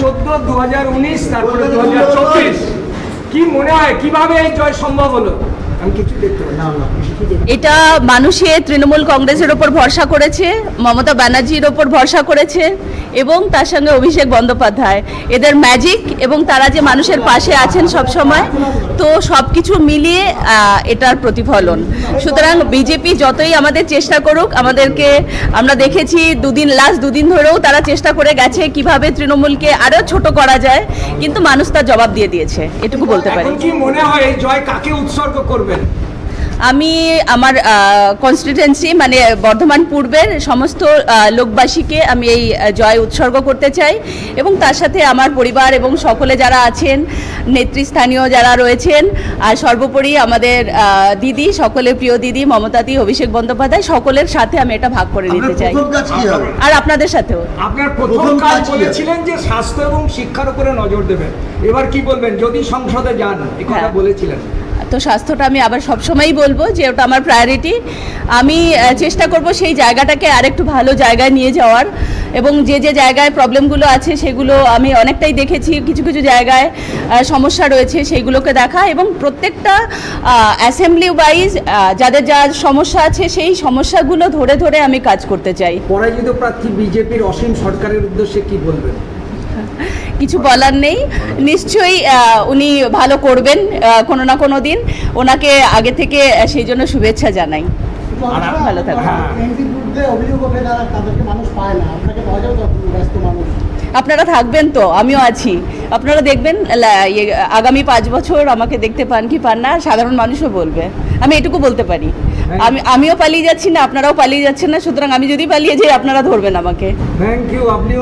চোদ্দ দু হাজার উনিশ তারপরে দু হাজার চব্বিশ। কি মনে হয় কীভাবে এই জয় সম্ভব হলো? আমি কিছু দেখতে পাই এটা মানুষের তৃণমূল কংগ্রেসের ওপর ভরসা করেছে, মমতা ব্যানার্জির ওপর ভরসা করেছে, এবং তার সঙ্গে অভিষেক বন্দ্যোপাধ্যায়। এদের ম্যাজিক এবং তারা যে মানুষের পাশে আছেন সব সময় তো সব কিছু মিলিয়ে এটার প্রতিফলন। সুতরাং বিজেপি যতই আমাদের চেষ্টা করুক, আমাদেরকে, আমরা দেখেছি দুদিন লাস্ট দুদিন ধরেও তারা চেষ্টা করে গেছে কীভাবে তৃণমূলকে আরও ছোট করা যায়, কিন্তু মানুষ তার জবাব দিয়ে দিয়েছে। এটুকু বলতে পারি। কি মনে হয় জয় কাকে উৎসর্গ করবেন আমি আমার কনস্টিটুয়েন্সি মানে বর্ধমান পূর্বের সমস্ত লোকবাসীকে আমি এই জয় উৎসর্গ করতে চাই এবং তার সাথে আমার পরিবার এবং সকলে যারা আছেন নেতৃস্থানীয় যারা রয়েছেন আর সর্বোপরি আমাদের দিদি সকলের প্রিয় দিদি মমতাদি অভিষেক বন্দ্যোপাধ্যায় সকলের সাথে আমি এটা ভাগ করে নিতে চাই। আর আপনাদের সাথেও। আপনার প্রথম কাজ বলেছিলেন যে স্বাস্থ্য এবং শিক্ষার উপরে নজর দেবেন। এবার কি বলবেন? যদি সংসদে যান এই কথা হ্যাঁ। বলেছিলেন। তো স্বাস্থ্যটা আমি আবার সবসময়ই বলব যে ওটা আমার প্রায়োরিটি আমি চেষ্টা করব সেই জায়গাটাকে আরেকটু ভালো জায়গায় নিয়ে যাওয়ার এবং যে যে জায়গায় প্রবলেমগুলো আছে সেগুলো আমি অনেকটাই দেখেছি। কিছু কিছু জায়গায় সমস্যা রয়েছে সেইগুলোকে দেখা এবং প্রত্যেকটা অ্যাসেম্বলি ওয়াইজ যাদের যা সমস্যা আছে সেই সমস্যাগুলো ধরে ধরে আমি কাজ করতে চাই। পরাজিত প্রার্থী বিজেপির অসীম সরকারের উদ্দেশ্যে কি বলবেন? কিছু বলার নেই। নিশ্চয়ই উনি ভালো করবেন কোনো না কোনো দিন। ওনাকে আগে থেকে সেই জন্য শুভেচ্ছা জানাই। ভালো থাকবেন। হ্যাঁ। আপনারা থাকবেন তো আমিও আছি। আপনারা দেখবেন ইয়ে, আগামী পাঁচ বছর আমাকে দেখতে পান কি পান না সাধারণ মানুষও বলবে। আমি এটুকু বলতে পারি। আমি আমিও পালিয়ে যাচ্ছি না আপনারাও পালিয়ে যাচ্ছেন না সুতরাং আমি যদি পালিয়ে যাই আপনারা ধরবেন আমাকে। থ্যাংক ইউ আপনিও